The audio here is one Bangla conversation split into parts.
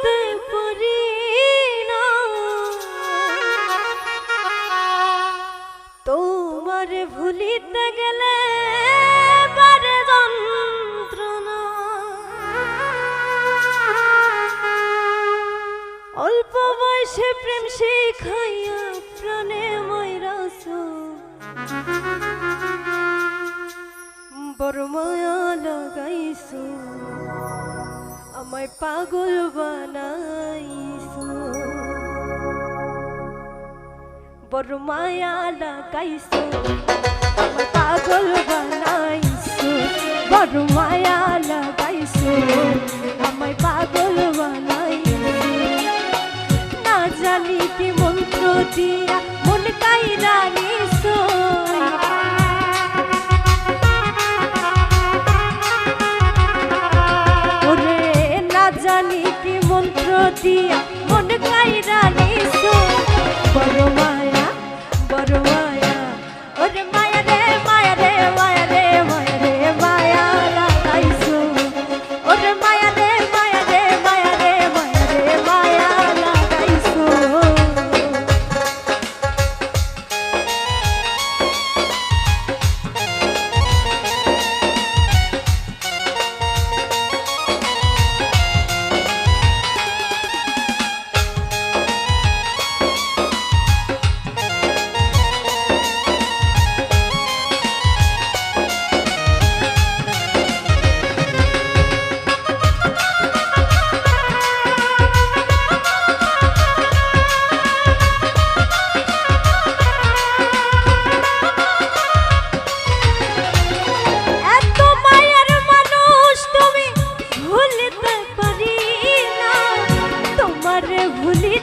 হতে পারি না তোমার ভুলিতে গেলে অল্প বয়সে প্রেম শিখাইয়া প্রাণে ময়রাস বড় মায়া লাগাইছো। আমায় পাগল বানাইছো। বড় মায়া লাগাইছো, আমায় পাগল বানাইছো। বড় মায়া লাগাইছো, আমায় পাগল বানাইছো। না জানি কি মন্ত্র দিয়ে দিয়া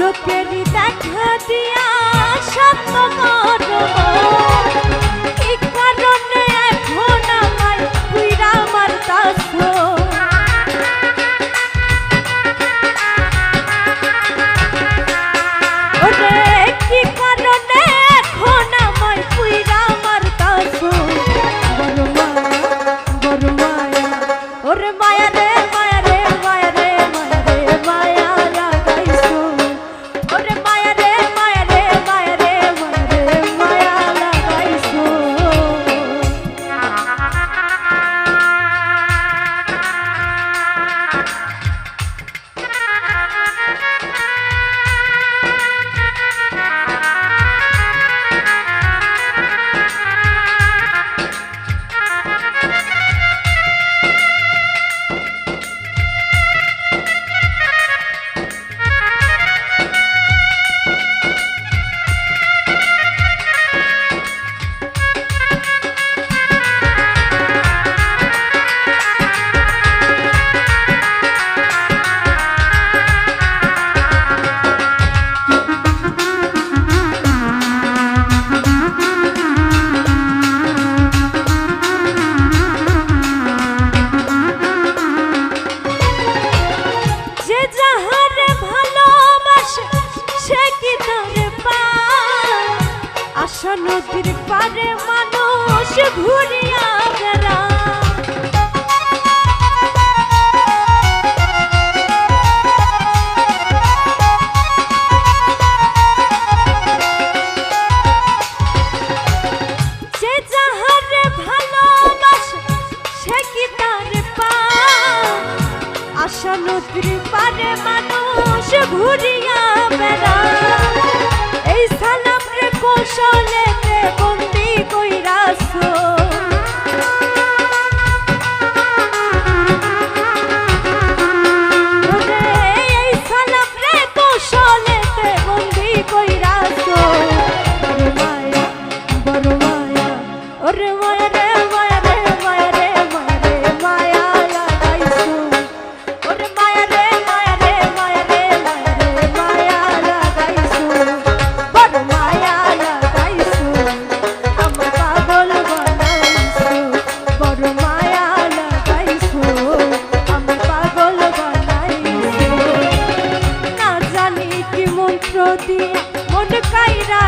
লোকের দেখা দিয়া সত্য আশা নদীর মানুষ ঘুরিয়া দিয়ে মন কাইরা